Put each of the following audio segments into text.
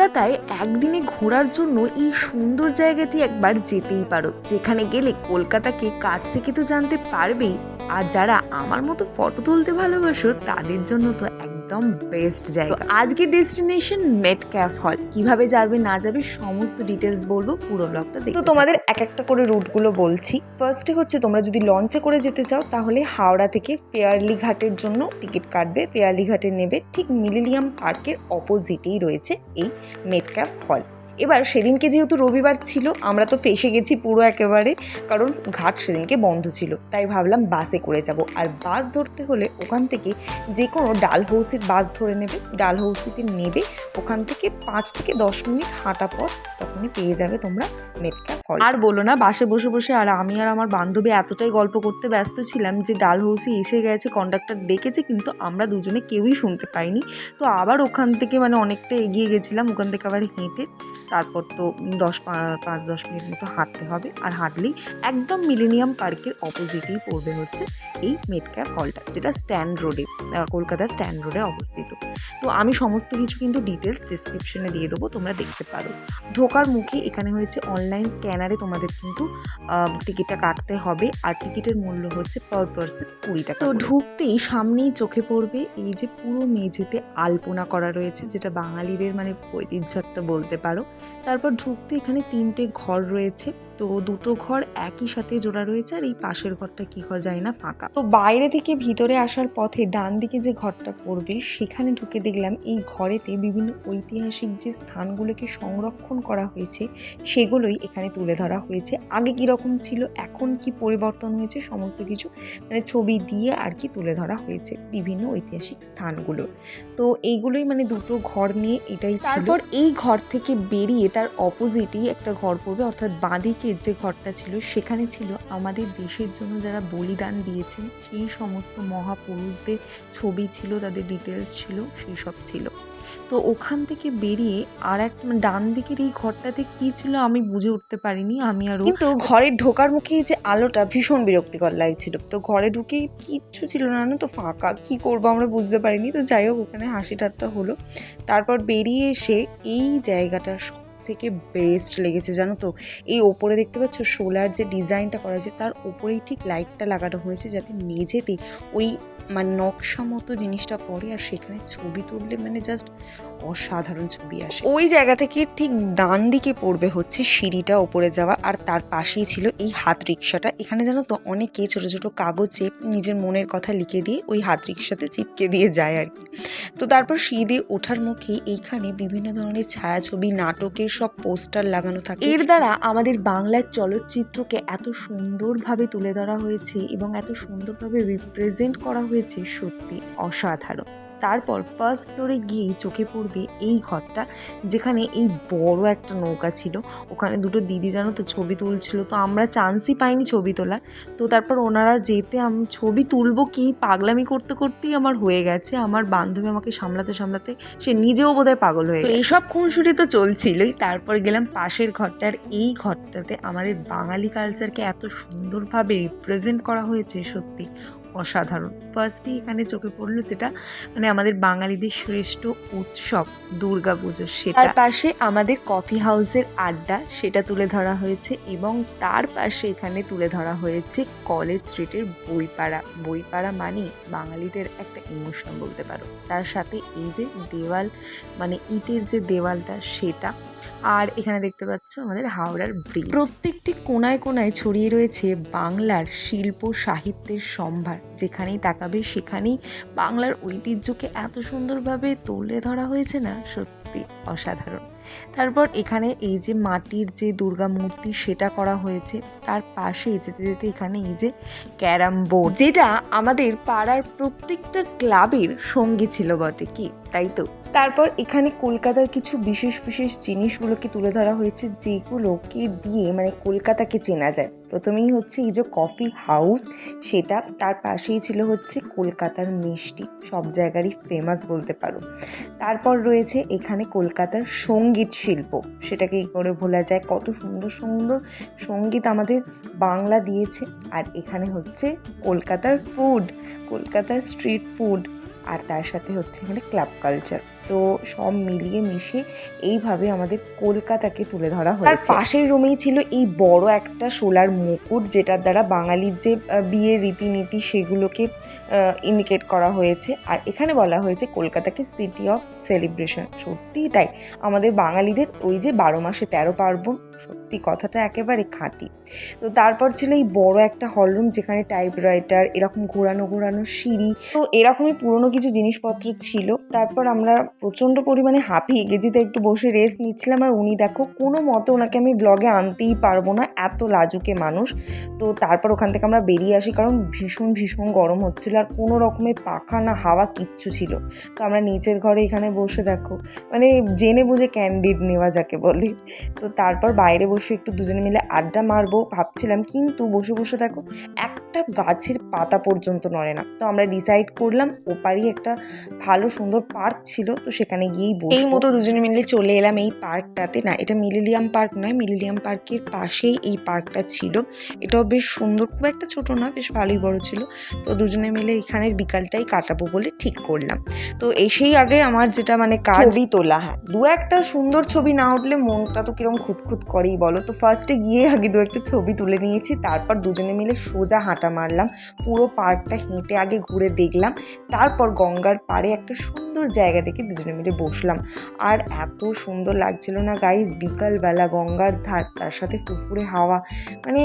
কলকাতায় একদিনে ঘোরার জন্য এই সুন্দর জায়গাটি একবার যেতেই পারো। যেখানে গেলে কলকাতাকে কাছ থেকে তো জানতে পারবেই। আর যারা আমার মতো ফটো তুলতে ভালোবাসো, তাদের জন্য তো একদম বেস্ট জায়গা। আজকে আজকের ডেস্টিনেশন মেট ক্যাফ হল কীভাবে যাবে না যাবে সমস্ত ডিটেলস বলব পুরো ব্লগটা দেখো তো তোমাদের এক একটা করে রুটগুলো বলছি। ফার্স্টে হচ্ছে তোমরা যদি লঞ্চে করে যেতে চাও তাহলে হাওড়া থেকে ফেয়ারলি ঘাটের জন্য টিকিট কাটবে। ফেয়ারলি ঘাটে নেবে ঠিক মিলিলিয়াম পার্কের অপোজিটেই রয়েছে এই মেট ক্যাফ হল এবার সেদিনকে যেহেতু রবিবার ছিল, আমরা তো ফেসে গেছি পুরো একেবারে, কারণ ঘাট সেদিনকে বন্ধ ছিল। তাই ভাবলাম বাসে করে যাব। আর বাস ধরতে হলে ওখান থেকে যে কোনো ডালহৌসির বাস ধরে নেবে। ডালহৌসিতে নেবে, ওখান থেকে পাঁচ থেকে দশ মিনিট হাঁটা পথ, তখনই পেয়ে যাবে তোমরা মেটকা ফল। আর বলো না, বাসে বসে বসে আর আমি আর আমার বান্ধবী এতটাই গল্প করতে ব্যস্ত ছিলাম যে ডালহৌসি এসে গেছে কন্ডাক্টর ডেকেছে, কিন্তু আমরা দুজনে কেউই শুনতে পাইনি। তো আবার ওখান থেকে মানে অনেকটা এগিয়ে গেছিলাম, ওখান থেকে আবার হেঁটে তারপর তো দশ পাঁচ দশ মিনিট মতো হাঁটতে হবে। আর হাঁটলেই একদম মিলেনিয়াম পার্কের অপোজিটেই পড়বে হচ্ছে এই মেটক্যাপ হলটা যেটা স্ট্যান্ড রোডে কলকাতা স্ট্যান্ড রোডে অবস্থিত। তো আমি সমস্ত কিছু কিন্তু ডিটেলস ডিসক্রিপশনে দিয়ে দেবো তোমরা দেখতে পারো। ঢোকার মুখে এখানে হয়েছে অনলাইন স্ক্যানারে তোমাদের কিন্তু টিকিটটা কাটতে হবে। আর টিকিটের মূল্য হচ্ছে পার পার্সন কুড়ি টাকা তো ঢুকতেই সামনেই চোখে পড়বে এই যে পুরো মেঝেতে আলপনা করা রয়েছে যেটা বাঙালিদের মানে ঐতিহ্য একটা বলতে পারো। তারপর ঢুকতে এখানে তিনটে ঘর রয়েছে। তো দুটো ঘর একই সাথে জোড়া রয়েছে আর এই পাশের ঘরটা কি ঘর জানি না ফাঁকা। তো বাইরে থেকে ভিতরে আসার পথে ডান দিকে যে ঘরটা পড়বে সেখানে ঢুকে দেখলাম এই ঘরেতে বিভিন্ন ঐতিহাসিক যে স্থানগুলোকে সংরক্ষণ করা হয়েছে সেগুলোই এখানে তুলে ধরা হয়েছে। আগে কি রকম ছিল এখন কি পরিবর্তন হয়েছে সমস্ত কিছু মানে ছবি দিয়ে আর কি তুলে ধরা হয়েছে বিভিন্ন ঐতিহাসিক স্থানগুলো। তো এইগুলোই মানে দুটো ঘর নিয়ে এটাই তারপর এই ঘর থেকে বেরিয়ে তার অপোজিটেই একটা ঘর পড়বে অর্থাৎ বাঁদিকের যে ঘরটা ছিল, সেখানে ছিল আমাদের দেশের জন্য যারা বলিদান দিয়েছেন, সেই সমস্ত মহাপুরুষদের ছবি ছিল, তাদের ডিটেলস ছিল, সেই সব ছিল। তো ওখান থেকে বেরিয়ে আর একটা মানে ডান দিকের এই ঘরটাতে কি ছিল আমি বুঝে উঠতে পারিনি, আমি আরও কিন্তু ঘরে ঢোকার মুখে যে আলোটা ভীষণ বিরক্তিকর লাগছিল। তো ঘরে ঢুকে কিচ্ছু ছিল না না তো, ফাঁকা। কি করব আমরা বুঝতে পারিনি। তো যাই হোক, ওখানে হাসি ঠাট্টা হলো। তারপর বেরিয়ে এসে এই জায়গাটা থেকে বেস্ট লেগেছে, জানো তো? এই ওপরে দেখতে পাচ্ছ সোলার যে ডিজাইনটা করা আছে, তার ওপরেই ঠিক লাইটটা লাগানো হয়েছে যাতে মেঝেতে ওই মানে নকশা মতো জিনিসটা পড়ে আর সেখানে ছবি তুললে মানে জাস্ট অসাধারণ ছবি আসে। ওই জায়গা থেকে ঠিক ডান দিকে পড়বে হচ্ছে সিঁড়িটা ওপরে যাওয়া আর তার পাশেই ছিল এই হাত রিক্সাটা। এখানে জানো তো অনেকে ছোট ছোট কাগজে নিজের মনের কথা লিখে দিয়ে ওই হাত রিক্সাতে চিপকে দিয়ে যায় আর কি। তো তারপর সিঁড়ি দিয়ে ওঠার মুখেই এইখানে বিভিন্ন ধরনের ছায়াছবি, নাটকের সব পোস্টার লাগানো থাকে। এর দ্বারা আমাদের বাংলার চলচ্চিত্রকে এত সুন্দরভাবে তুলে ধরা হয়েছে এবং এত সুন্দরভাবে রিপ্রেজেন্ট করা হয়েছে সত্যি অসাধারণ। তারপর ফার্স্ট ফ্লোরে গিয়েই চোখে পড়বে এই ঘরটা যেখানে এই বড় একটা নৌকা ছিল। ওখানে দুটো দিদি জানো তো ছবি তুলছিল। তো আমরা চান্সই পাইনি ছবি তোলার। তো তারপর ওনারা যেতে আমি ছবি তুলবো কি পাগলামি করতে করতেই আমার হয়ে গেছে। আমার বান্ধবী আমাকে সামলাতে সামলাতে সে নিজেও বোধহয় পাগল হয়ে গেছে। এইসব খুনসুটি তো চলছিলই। তারপর গেলাম পাশের ঘরটার। এই ঘরটাতে আমাদের বাঙালি কালচারকে এত সুন্দরভাবে রিপ্রেজেন্ট করা হয়েছে সত্যি। অসাধারণ। ফার্স্টই এখানে চোখে পড়ল যেটা মানে আমাদের বাঙালিদের শ্রেষ্ঠ উৎসব দুর্গা পুজো সেটা পাশে আমাদের কফি হাউসের আড্ডা সেটা তুলে ধরা হয়েছে এবং তার পাশে এখানে তুলে ধরা হয়েছে কলেজ স্ট্রিটের বইপাড়া। বইপাড়া মানে বাঙালিদের একটা ইমোশন বলতে পারো। তার সাথে এই যে দেওয়াল মানে ইটের যে দেওয়ালটা সেটা। আর এখানে দেখতে পাচ্ছ আমাদের হাওড়ার ব্রিজ প্রত্যেকটি কোনায় কোনায় ছড়িয়ে রয়েছে বাংলার শিল্প সাহিত্যের সম্ভার। যেখানেই তাকাবে সেখানেই বাংলার ঐতিহ্যকে এত সুন্দরভাবে তুলে ধরা হয়েছে না? সত্যি অসাধারণ। তারপর এখানে এই যে মাটির যে দুর্গা মূর্তি সেটা করা হয়েছে, তার পাশে যেতে যেতে এখানে এই যে ক্যারাম বোর্ড, যেটা আমাদের পাড়ার প্রত্যেকটা ক্লাবের সঙ্গী ছিল বটে, কি? তাই তো? তারপর এখানে কলকাতার কিছু বিশেষ বিশেষ জিনিসগুলোকে তুলে ধরা হয়েছে, যেগুলোকে দিয়ে মানে কলকাতাকে চেনা যায়। প্রথমেই হচ্ছে এই যে কফি হাউস, সেটা তার পাশেই ছিল হচ্ছে কলকাতার মিষ্টি, সব জায়গারই ফেমাস বলতে পারো। তারপর রয়েছে এখানে কলকাতার সংগীত শিল্প। সেটাকে কী করে ভোলা যায়? কত সুন্দর সুন্দর সংগীত আমাদের বাংলা দিয়েছে। আর এখানে হচ্ছে কলকাতার ফুড কলকাতার স্ট্রিট ফুড আর তার সাথে হচ্ছে এখানে ক্লাব কালচার তো সব মিলিয়ে মিশিয়ে এইভাবে আমাদের কলকাতাকে তুলে ধরা হয়েছে। তার পাশের রুমেই ছিল এই বড় একটা সোলার মুকুট যেটার দ্বারা বাঙালির যে বিয়ের রীতিনীতি সেগুলোকে ইন্ডিকেট করা হয়েছে। আর এখানে বলা হয়েছে কলকাতাকে সিটি অফ সেলিব্রেশন সত্যিই তাই। আমাদের বাঙালিদের ওই যে বারো মাসে তেরো পার্বণ সত্যি কথাটা একেবারে খাঁটি। তো তারপর ছিল এই বড় একটা হলরুম যেখানে টাইপরাইটার এরকম ঘোরানো ঘোরানো সিঁড়ি। তো এরকমই পুরনো কিছু জিনিসপত্র ছিল। তারপর আমরা প্রচণ্ড পরিমাণে হাঁপিয়ে গেছি তাই একটু বসে রেস্ট নিচ্ছিলাম আর উনি দেখো, কোনো মতে ওনাকে আমি ব্লগে আনতেই পারব না। এত লাজুকে মানুষ। তো তারপর ওখান থেকে আমরা বেরিয়ে আসি কারণ ভীষণ ভীষণ গরম হচ্ছিল আর কোনো রকমের পাখা না হাওয়া কিচ্ছু ছিল। তো আমরা নিচের ঘরে এখানে বসে দেখো মানে জেনে বুঝে ক্যান্ডিড নেওয়া যাকে বলে। তো তারপর বাইরে বসে একটু দুজনে মিলে আড্ডা মারবো ভাবছিলাম, কিন্তু বসে বসে দেখো একটা গাছের পাতা পর্যন্ত নড়ে না। তো আমরা ডিসাইড করলাম, ওপারই একটা ভালো, সুন্দর পার্ক ছিল। তো সেখানে গিয়েই এই মতো দুজনে মিলে চলে এলাম এই পার্কটাতে। না এটা মিলিলিয়াম পার্ক নয় মিলিলিয়াম পার্কের পাশেই এই পার্কটা ছিল। এটাও বেশ সুন্দর খুব একটা ছোট না বেশ ভালোই বড় ছিল। তো দুজনে মিলে এখানের বিকালটাই কাটাবো বলে ঠিক করলাম। তো এসেই আগে আমার যেটা মানে কাজ ছবি তোলা হ্যাঁ। দু একটা সুন্দর ছবি না উঠলে মনটা তো কিরম খুঁতখুত করেই বলো। তো ফার্স্টে গিয়ে আগে দু একটা ছবি তুলে নিয়েছি তারপর দুজনে মিলে সোজা হাঁটা মারলাম। পুরো পার্কটা হেঁটে আগে ঘুরে দেখলাম। তারপর গঙ্গার পাড়ে একটা সুন্দর জায়গা দেখে দুজনে মিলে বসলাম। আর এত সুন্দর লাগছিল না গাইজ বিকালবেলা গঙ্গার ধার, তার সাথে ফুরফুরে হাওয়া মানে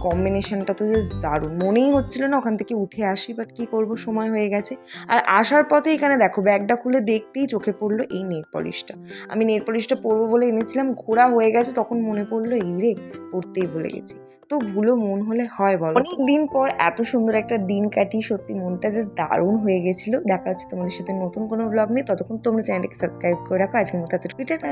কম্বিনেশনটা তো জাস্ট দারুণ। মনেই হচ্ছিল না ওখান থেকে উঠে আসি বাট কী করব? সময় হয়ে গেছে। আর আসার পথে এখানে দেখো, ব্যাগটা খুলে দেখতেই চোখে পড়ল এই নেল পলিশটা। আমি নেল পলিশটা পরবো বলে এনেছিলাম, ঘোরা হয়ে গেছে, তখন মনে পড়ল, এই রে, পড়তেই ভুলে গেছি। তো ভুলো মন হলে হয় বলো? অনেক দিন পর এত সুন্দর একটা দিন কাটি সত্যি মনটা জাস্ট দারুণ হয়ে গেছিল। দেখা হচ্ছে তোমাদের সাথে নতুন কোনো ব্লগ নেই ততক্ষণ তোমরা চ্যানেলটাকে সাবস্ক্রাইব করে রাখো। আজকের মতো এতটুকু টাটা।